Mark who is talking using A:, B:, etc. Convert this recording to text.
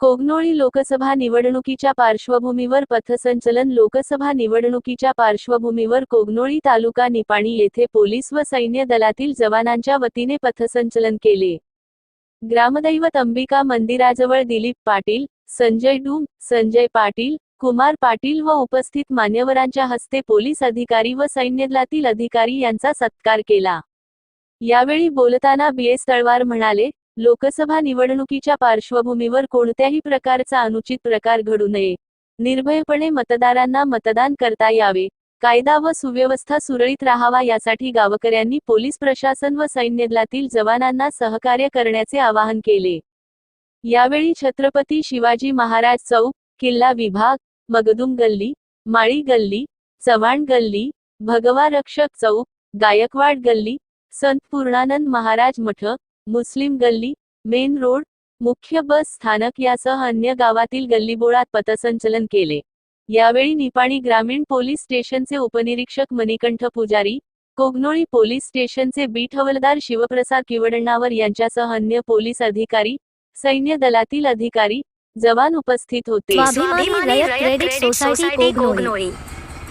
A: कोगनोळी लोकसभा निवडणुकीच्या पार्श्वभूमीवर पथसंचलन लोकसभा निवडणुकीच्या पार्श्वभूमीवर कोगनोळी तालुका निपाणी येथे पोलीस व सैन्य दलातील जवानांच्या वतीने पथसंचलन केले. ग्रामदैवत अंबिका मंदिराजवळ दिलीप पाटील संजय डूम संजय पाटील कुमार पाटील व उपस्थित मान्यवरांच्या हस्ते पोलीस अधिकारी व सैन्यदलातील अधिकारी यांचा सत्कार केला. यावेळी बोलताना बी एस तळवार म्हणाले लोकसभा निवडणुकीच्या पार्श्वभूमीवर कोणत्याही प्रकारचा अनुचित प्रकार घडू नये. निर्भयपणे मतदारांना मतदान करता यावे. कायदा व सुव्यवस्था सुरळीत राहावा यासाठी गावकऱ्यांनी पोलीस प्रशासन व सैन्यदलातील जवानांना सहकार्य करण्याचे आवाहन केले. यावेळी छत्रपती शिवाजी महाराज चौक किल्ला विभाग मगदुम गल्ली माळी गल्ली चव्हाण गल्ली भगवा रक्षक चौक गायकवाड गल्ली संत पूर्णानंद महाराज मठ मुस्लिम गल्ली मेन रोड मुख्य बस स्थानक यासह अन्य गावातील गल्लीबोळात पथसंचलन केले. यावेळी निपाणी ग्रामीण पोलीस स्टेशनचे उपनिरीक्षक मणिकंठ पुजारी कोगनोळी पोलीस स्टेशनचे बीट हवलदार शिवप्रसाद किवडण्णावर यांच्यासह अन्य पोलीस अधिकारी सैन्य दलातील अधिकारी जवान उपस्थित होते.